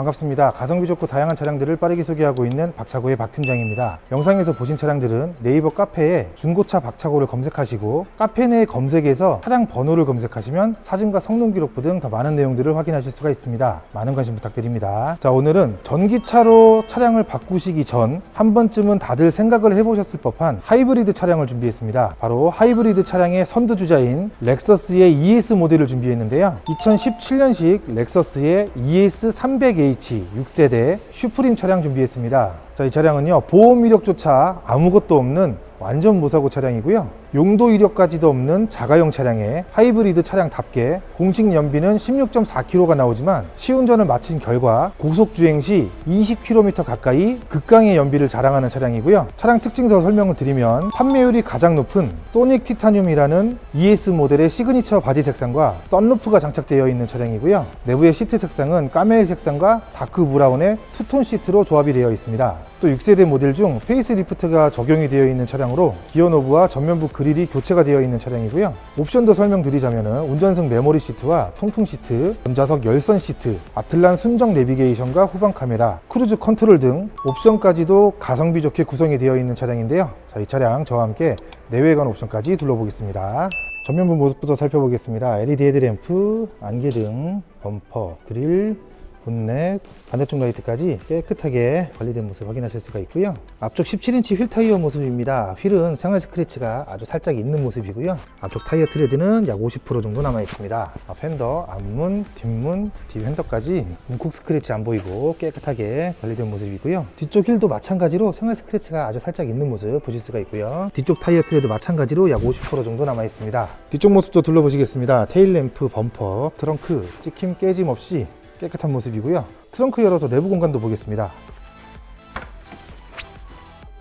반갑습니다. 가성비 좋고 다양한 차량들을 빠르게 소개하고 있는 박차고의 박 팀장입니다. 영상에서 보신 차량들은 네이버 카페에 중고차 박차고를 검색하시고 카페 내 검색에서 차량 번호를 검색하시면 사진과 성능 기록부 등 더 많은 내용들을 확인하실 수가 있습니다. 많은 관심 부탁드립니다. 자, 오늘은 전기차로 차량을 바꾸시기 전 한 번쯤은 다들 생각을 해보셨을 법한 하이브리드 차량을 준비했습니다. 바로 하이브리드 차량의 선두주자인 렉서스의 ES 모델을 준비했는데요. 2017년식 렉서스의 ES 300H 6세대 슈프림 차량 준비했습니다. 자, 이 차량은요, 보험 이력조차 아무것도 없는 완전 무사고 차량이고요. 용도 이력까지도 없는 자가용 차량에 하이브리드 차량답게 공식 연비는 16.4km가 나오지만 시운전을 마친 결과 고속 주행 시 20km 가까이 극강의 연비를 자랑하는 차량이고요. 차량 특징서 설명을 드리면 판매율이 가장 높은 소닉 티타늄이라는 ES 모델의 시그니처 바디 색상과 썬루프가 장착되어 있는 차량이고요. 내부의 시트 색상은 까메의 색상과 다크 브라운의 투톤 시트로 조합이 되어 있습니다. 또 6세대 모델 중 페이스리프트가 적용이 되어 있는 차량으로 기어 노브와 전면부 그릴이 교체가 되어 있는 차량이고요. 옵션도 설명드리자면 운전석 메모리 시트와 통풍 시트, 전자석 열선 시트, 아틀란 순정 내비게이션과 후방 카메라, 크루즈 컨트롤 등 옵션까지도 가성비 좋게 구성이 되어 있는 차량인데요. 자, 이 차량 저와 함께 내외관 옵션까지 둘러보겠습니다. 전면부 모습부터 살펴보겠습니다. LED 헤드램프, 안개등, 범퍼, 그릴, 본넷, 반대쪽 라이트까지 깨끗하게 관리된 모습 확인하실 수가 있고요. 앞쪽 17인치 휠 타이어 모습입니다. 휠은 생활 스크래치가 아주 살짝 있는 모습이고요. 앞쪽 타이어 트레드는 약 50% 정도 남아 있습니다. 앞 핸더, 앞문, 뒷문, 뒤 핸더까지 문콕 스크래치 안 보이고 깨끗하게 관리된 모습이고요. 뒤쪽 휠도 마찬가지로 생활 스크래치가 아주 살짝 있는 모습 보실 수가 있고요. 뒤쪽 타이어 트레드 마찬가지로 약 50% 정도 남아 있습니다. 뒤쪽 모습도 둘러보시겠습니다. 테일 램프, 범퍼, 트렁크, 찍힘 깨짐 없이 깨끗한 모습이고요. 트렁크 열어서 내부 공간도 보겠습니다.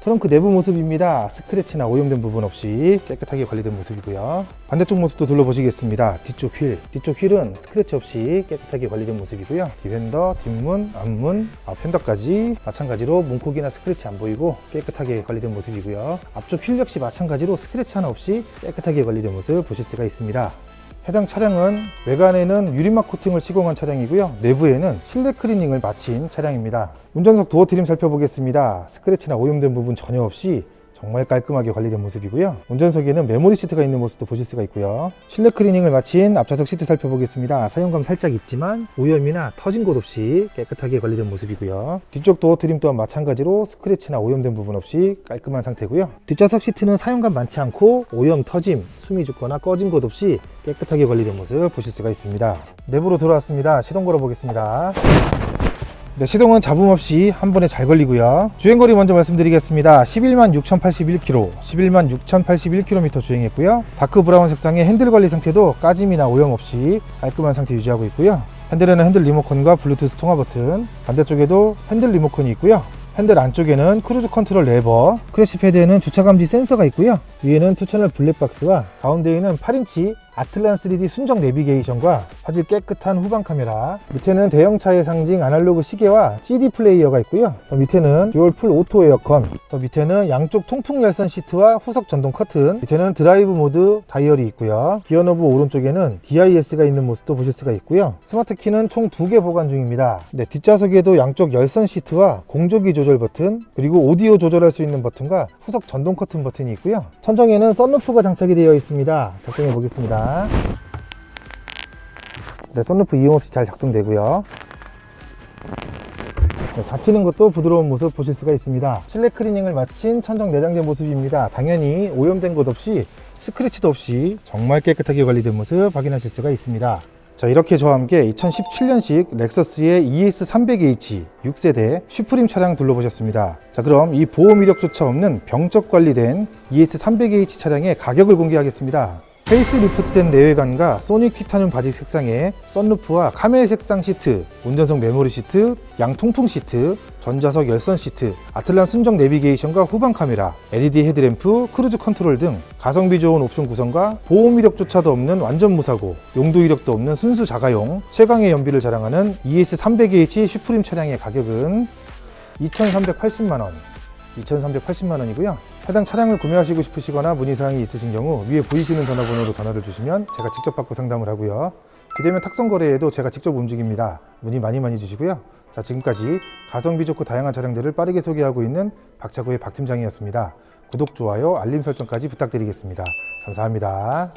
트렁크 내부 모습입니다. 스크래치나 오염된 부분 없이 깨끗하게 관리된 모습이고요. 반대쪽 모습도 둘러보시겠습니다. 뒤쪽 휠, 뒤쪽 휠은 스크래치 없이 깨끗하게 관리된 모습이고요. 뒷핸더, 뒷문, 앞문, 앞 핸더까지 마찬가지로 문콕이나 스크래치 안 보이고 깨끗하게 관리된 모습이고요. 앞쪽 휠 역시 마찬가지로 스크래치 하나 없이 깨끗하게 관리된 모습 보실 수가 있습니다. 해당 차량은 외관에는 유리막 코팅을 시공한 차량이고요. 내부에는 실내 클리닝을 마친 차량입니다. 운전석 도어 트림 살펴보겠습니다. 스크래치나 오염된 부분 전혀 없이 정말 깔끔하게 관리된 모습이고요. 운전석에는 메모리 시트가 있는 모습도 보실 수가 있고요. 실내 클리닝을 마친 앞좌석 시트 살펴보겠습니다. 사용감 살짝 있지만 오염이나 터진 곳 없이 깨끗하게 관리된 모습이고요. 뒤쪽 도어 트림 또한 마찬가지로 스크래치나 오염된 부분 없이 깔끔한 상태고요. 뒷좌석 시트는 사용감 많지 않고 오염, 터짐, 숨이 죽거나 꺼진 곳 없이 깨끗하게 관리된 모습 보실 수가 있습니다. 내부로 들어왔습니다. 시동 걸어 보겠습니다. 네, 시동은 잡음 없이 한 번에 잘 걸리고요. 주행거리 먼저 말씀드리겠습니다. 11만 6,081km, 11만 6,081km 주행했고요. 다크 브라운 색상의 핸들 관리 상태도 까짐이나 오염 없이 깔끔한 상태 유지하고 있고요. 핸들에는 핸들 리모컨과 블루투스 통화 버튼, 반대쪽에도 핸들 리모컨이 있고요. 핸들 안쪽에는 크루즈 컨트롤 레버, 크래시 패드에는 주차 감지 센서가 있고요. 위에는 투 채널 블랙박스와 가운데에는 8인치 아틀란 3D 순정 내비게이션과 아주 깨끗한 후방 카메라 밑에는 대형차의 상징 아날로그 시계와 CD 플레이어가 있고요. 더 밑에는 듀얼 풀 오토 에어컨 더 밑에는 양쪽 통풍 열선 시트와 후석 전동 커튼 밑에는 드라이브 모드 다이얼이 있고요. 기어 노브 오른쪽에는 DIS가 있는 모습도 보실 수가 있고요. 스마트 키는 총 두 개 보관 중입니다. 네, 뒷좌석에도 양쪽 열선 시트와 공조기 조절 버튼 그리고 오디오 조절할 수 있는 버튼과 후석 전동 커튼 버튼이 있고요. 천정에는 썬루프가 장착이 되어 있습니다. 작동해 보겠습니다 네, 썬루프 이용 없이 잘 작동되고요. 네, 닫히는 것도 부드러운 모습 보실 수가 있습니다. 실내 클리닝을 마친 천정 내장재 모습입니다. 당연히 오염된 곳 없이 스크래치도 없이 정말 깨끗하게 관리된 모습 확인하실 수가 있습니다. 자 이렇게 저와 함께 2017년식 렉서스의 ES300H 6세대 슈프림 차량 둘러보셨습니다. 자 그럼 이 보험 이력조차 없는 병적 관리된 ES300H 차량의 가격을 공개하겠습니다. 페이스 리프트된 내외관과 소닉 티타늄 바지 색상의 썬루프와 카멜 색상 시트, 운전석 메모리 시트, 양 통풍 시트, 전자석 열선 시트, 아틀란 순정 내비게이션과 후방 카메라, LED 헤드램프, 크루즈 컨트롤 등 가성비 좋은 옵션 구성과 보험 이력조차도 없는 완전 무사고, 용도 이력도 없는 순수 자가용, 최강의 연비를 자랑하는 ES300H 슈프림 차량의 가격은 2,380만 원, 2,380만 원이고요. 해당 차량을 구매하시고 싶으시거나 문의사항이 있으신 경우 위에 보이시는 전화번호로 전화를 주시면 제가 직접 받고 상담을 하고요. 비대면 탁송 거래에도 제가 직접 움직입니다. 문의 많이 많이 주시고요. 자, 지금까지 가성비 좋고 다양한 차량들을 빠르게 소개하고 있는 박차고의 박 팀장이었습니다. 구독, 좋아요, 알림 설정까지 부탁드리겠습니다. 감사합니다.